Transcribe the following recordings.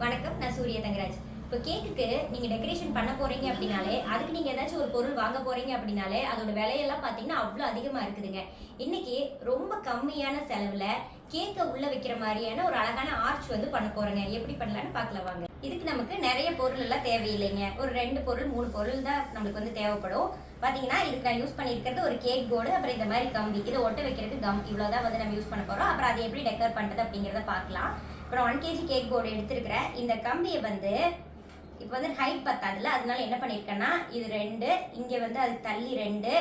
வணக்கம் நான் சூரிய தங்கராஜ். இப்போ கேக்குக்கு நீங்கள் டெக்கரேஷன் பண்ண போறீங்க அப்படின்னாலே அதுக்கு நீங்கள் ஏதாச்சும் ஒரு பொருள் வாங்க போறீங்க அப்படின்னாலே அதோட விலையெல்லாம் பார்த்தீங்கன்னா அவ்வளோ அதிகமாக இருக்குதுங்க. இன்னைக்கு ரொம்ப கம்மியான செலவில் கேக்கை உள்ள வைக்கிற மாதிரியான ஒரு அழகான ஆர்ச் வந்து பண்ண போறேங்க. எப்படி பண்ணலான்னு பார்க்கலாம் வாங்க இதுக்கு நமக்கு நிறைய பொருள் எல்லாம் தேவையில்லைங்க. ஒரு ரெண்டு பொருள் மூணு பொருள் தான் நம்மளுக்கு வந்து தேவைப்படும். பார்த்தீங்கன்னா இதுக்கு நான் யூஸ் பண்ணியிருக்கிறது ஒரு கேக் போர்டு அப்புறம் இந்த மாதிரி கம்பி. இதை ஒட்ட வைக்கிறதுக்கு கம் இவ்வளோதான் வந்து நம்ம யூஸ் பண்ண போகிறோம் அப்புறம் அதை எப்படி டெக்கர் பண்ணுறது அப்படிங்கிறத பார்க்கலாம். அப்புறம் ஒன் கேஜி கேக் போர்டு எடுத்துருக்கிறேன். இந்த கம்பியை வந்து இப்போ வந்து ஹைட் பத்தாதுல அதனால என்ன பண்ணியிருக்கேன்னா இது ரெண்டு இங்கே வந்து அது தள்ளி ரெண்டு.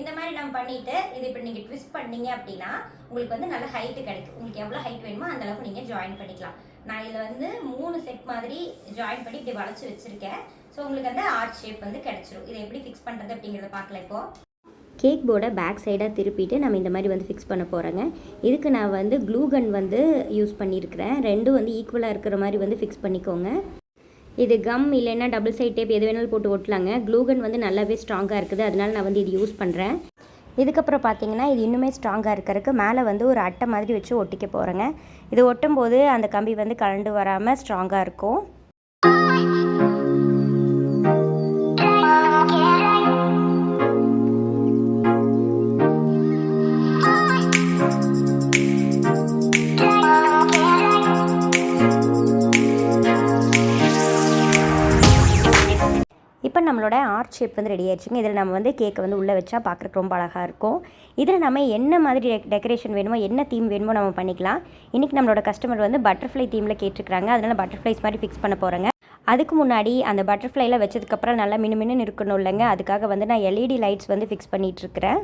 இந்த மாதிரி நம்ம பண்ணிட்டு இது இப்போ நீங்கள் ட்விஸ்ட் பண்ணீங்க அப்படின்னா உங்களுக்கு வந்து நல்ல ஹைட்டு கிடைக்கும். உங்களுக்கு எவ்வளோ ஹைட் வேணுமோ அந்த அளவுக்கு நீங்கள் ஜாயின் பண்ணிக்கலாம். நான் இதில் வந்து மூணு செட் மாதிரி ஜாயின் பண்ணி இப்படி வளைச்சி வச்சுருக்கேன். ஸோ உங்களுக்கு அந்த ஆர்ட் ஷேப் வந்து கிடச்சிரும். இதை எப்படி ஃபிக்ஸ் பண்ணுறது அப்படிங்கிறத பார்க்கல இப்போ. கேக் போர்டை பேக் சைடாக திருப்பிட்டு நம்ம இந்த மாதிரி வந்து ஃபிக்ஸ் பண்ண போகிறோங்க இதுக்கு நான் வந்து க்ளூ கன் வந்து யூஸ் பண்ணியிருக்கிறேன். ரெண்டும் வந்து ஈக்குவலாக இருக்கிற மாதிரி வந்து ஃபிக்ஸ் பண்ணிக்கோங்க. இது கம் இல்லைன்னா டபுள் சைட் டேப் எது வேணாலும் போட்டு ஒட்டலாங்க. க்ளூகன் வந்து நல்லாவே ஸ்ட்ராங்காக இருக்குது. அதனால நான் வந்து இது யூஸ் பண்ணுறேன் இதுக்கப்புறம் பார்த்தீங்கன்னா இது இன்னுமே ஸ்ட்ராங்காக இருக்கிறதுக்கு மேலே வந்து ஒரு அட்டை மாதிரி வச்சு ஒட்டிக்க போகிறேங்க இது ஒட்டும் போது அந்த கம்பி வந்து கலண்டு வராமல் ஸ்ட்ராங்காக இருக்கும். இப்போ நம்மளோட ஆர்ட் ஷேப் வந்து ரெடி ஆயிடுச்சுங்க. இதில் நம்ம வந்து கேக்கை வந்து உள்ளே வச்சா பார்க்குறக்கு ரொம்ப அழகாக இருக்கும். இதில் நம்ம என்ன மாதிரி டெக்கரேஷன் வேணுமோ என்ன தீம் வேணுமோ நம்ம பண்ணிக்கலாம். இன்றைக்கி நம்மளோட கஸ்டமர் வந்து பட்டர்ஃப்ளை தீமில் கேட்டிருக்கிறாங்க. அதனால் பட்டர்ஃப்ளைஸ் மாதிரி ஃபிக்ஸ் பண்ண போகிறேங்க அதுக்கு முன்னாடி அந்த பட்டர்ஃப்ளைலாம் வச்சதுக்கப்புறம் நல்லா மினு மினுன்னு இருக்கணும் இல்லைங்க. அதுக்காக வந்து நான் எல்இடி லைட்ஸ் வந்து ஃபிக்ஸ் பண்ணிகிட்ருக்கிறேன்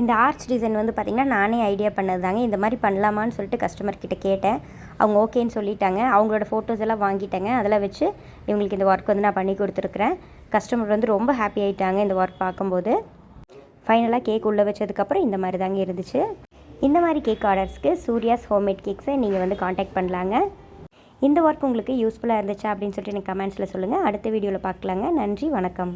இந்த ஆர்ச் டிசைன் வந்து பார்த்திங்கன்னா நானே ஐடியா பண்ணது தாங்க இந்த மாதிரி பண்ணலாமான்னு சொல்லிட்டு கஸ்டமர் கிட்ட கேட்டேன். அவங்க ஓகேன்னு சொல்லிட்டாங்க. அவங்களோட ஃபோட்டோஸ் எல்லாம் வாங்கிட்டாங்க. அதெல்லாம் வச்சு இவங்களுக்கு இந்த ஒர்க் வந்து நான் பண்ணி கொடுத்துருக்குறேன். கஸ்டமர் வந்து ரொம்ப ஹாப்பி ஆகிட்டாங்க இந்த ஒர்க் பார்க்கும்போது. ஃபைனலாக கேக் உள்ளே வச்சதுக்கப்புறம் இந்த மாதிரி தாங்க இருந்துச்சு. இந்த மாதிரி கேக் ஆர்டர்ஸ்க்கு சூர்யாஸ் ஹோம்மேட் கேக்ஸை நீங்கள் வந்து காண்டாக்ட் பண்ணலாங்க. இந்த ஒர்க் உங்களுக்கு யூஸ்ஃபுல்லாக இருந்துச்சா அப்படின்னு சொல்லிட்டு எனக்கு கமெண்ட்ஸில் சொல்லுங்கள் அடுத்த வீடியோவில் பார்க்கலாங்க. நன்றி வணக்கம்.